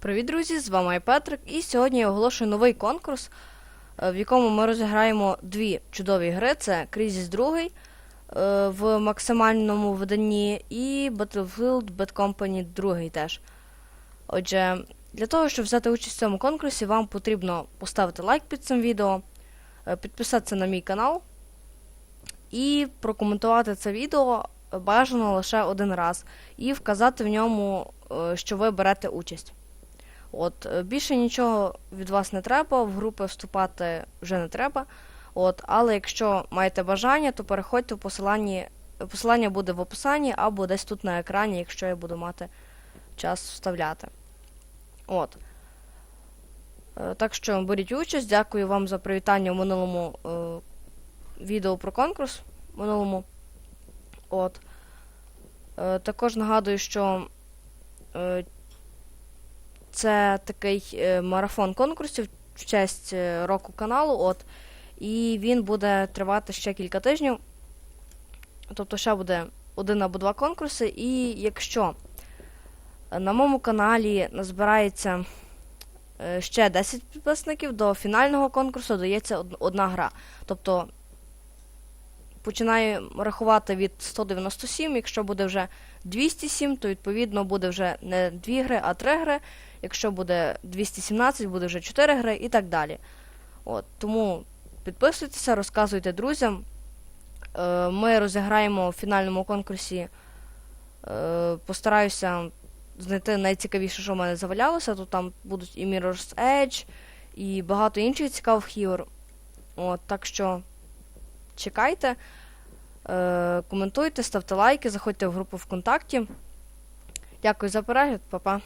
Привіт, друзі! З вами я Петрик, і сьогодні я оголошую новий конкурс, е, в якому ми розіграємо дві чудові гри: це Crisis 2 е, в максимальному виданні і Battlefield Bad Company 2 теж. Отже, для того, щоб взяти участь в цьому конкурсі, вам потрібно поставити лайк під цим відео, е, підписатися на мій канал і прокоментувати це відео бажано лише один раз, і вказати в ньому, що ви берете участь. От, е, більше нічого від вас не треба, в групи вступати вже не треба. От, але якщо маєте бажання, то переходьте в посиланні. Посилання буде в описанні або десь тут на екрані, якщо я буду мати час вставляти. От. Е, Так що беріть участь. Дякую вам за привітання в минулому е, відео про конкурс. Минулому. От. Е, також нагадую, що е, це такий е, марафон конкурсів в честь е, року каналу. От, і він буде тривати ще кілька тижнів. Тобто ще буде один або два конкурси. І якщо на моєму каналі назбирається е, ще 10 підписників, до фінального конкурсу дається одна гра. Тобто починаю рахувати від 197, якщо буде вже 207, то відповідно буде вже не 2 гри, а 3 гри. Якщо буде 217, буде вже 4 гри і так далі. От, тому підписуйтеся, розказуйте друзям. Е, ми розіграємо в фінальному конкурсі. Е, постараюся знайти найцікавіше, що в мене завалялося. Тут там будуть і Mirror's Edge, і багато інших цікавих ігор. От, так що чекайте, е, коментуйте, ставте лайки, заходьте в групу ВКонтакті. Дякую за перегляд, па-па.